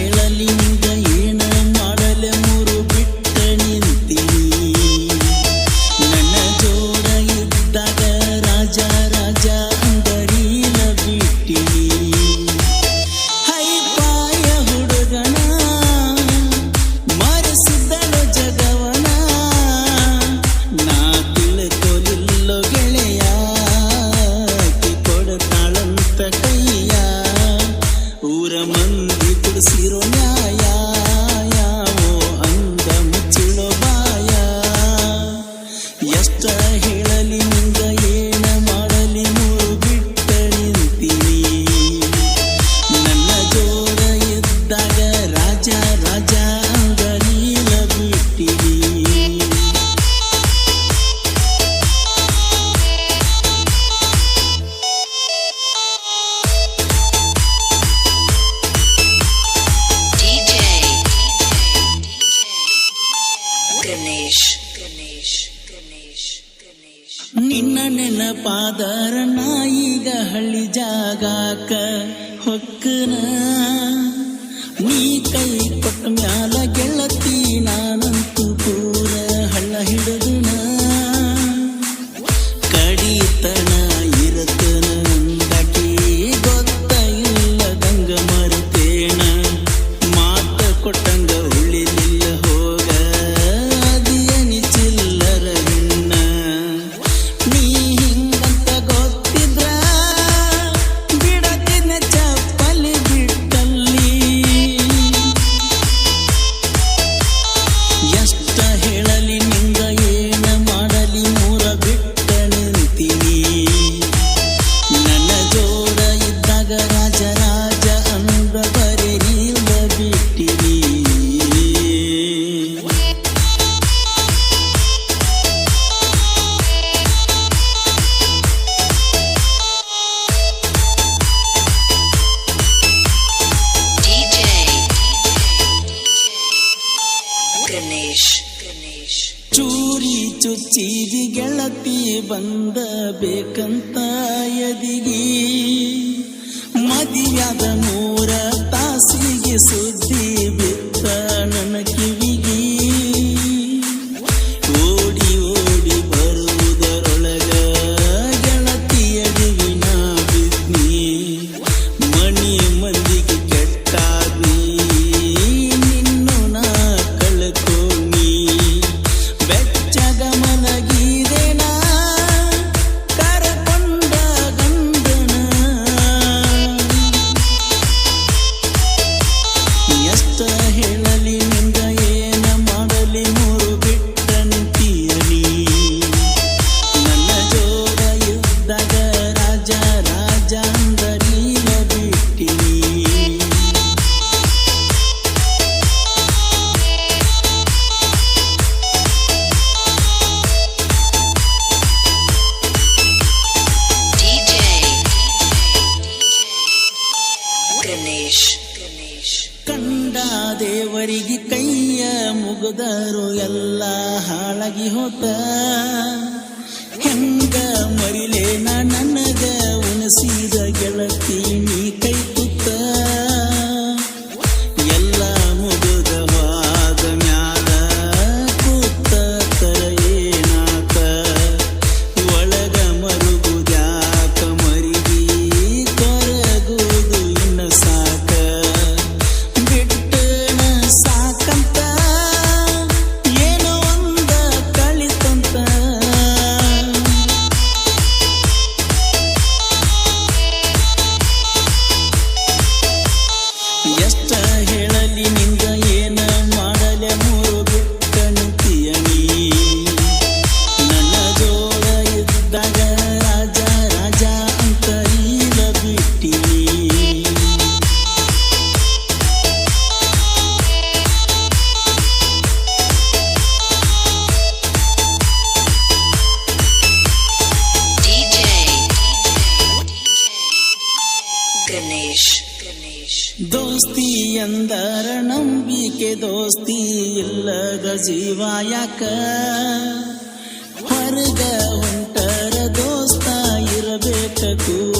为了你 ನಿನ್ನ ನೆನಪಾದರ ನಾಯಿಗ ಹಳ್ಳಿ ಜಾಗಾಕ ಹೊಕ್ಕನ. ನೀ ಕೈ Yes. ಚುಚ್ಚಿದಿ ಗೆಳತಿ ಬಂದ ಬೇಕಂತ ಎದಿಗಿ. ಮದಿಯಾದ ಮೂರ ತಾಸಿಗೆ ಸುದ್ದಿ ಕರೆದರು ಎಲ್ಲ ಹಾಳಾಗಿ ಹೋತ. ಹೆಂಗ ಮರಿಲೇನ ನನಗ ಉಣಸಿದ ಗೆಳತಿ ಎಷ್ಟ ಹೇಳಲಿ ಏನ ಮಾಡಲೆ ಮೂರು ನನ್ನ ಜೋಡ ಇದ್ದಾಗ ರಾಜ ರಾಜ ಅಂತ ಈಗ ಬಿಟ್ಟಿನಿ ಗಣೇಶ್. ದೋಸ್ತಿ ಎಂದರ ನಂಬಿಕೆ ದೋಸ್ತಿ ಇಲ್ಲದ ಜೀವ ಯಾಕ? ಹೊರಗ ಹೊಂಟರ ದೋಸ್ತ ಇರಬೇಕ ತೂ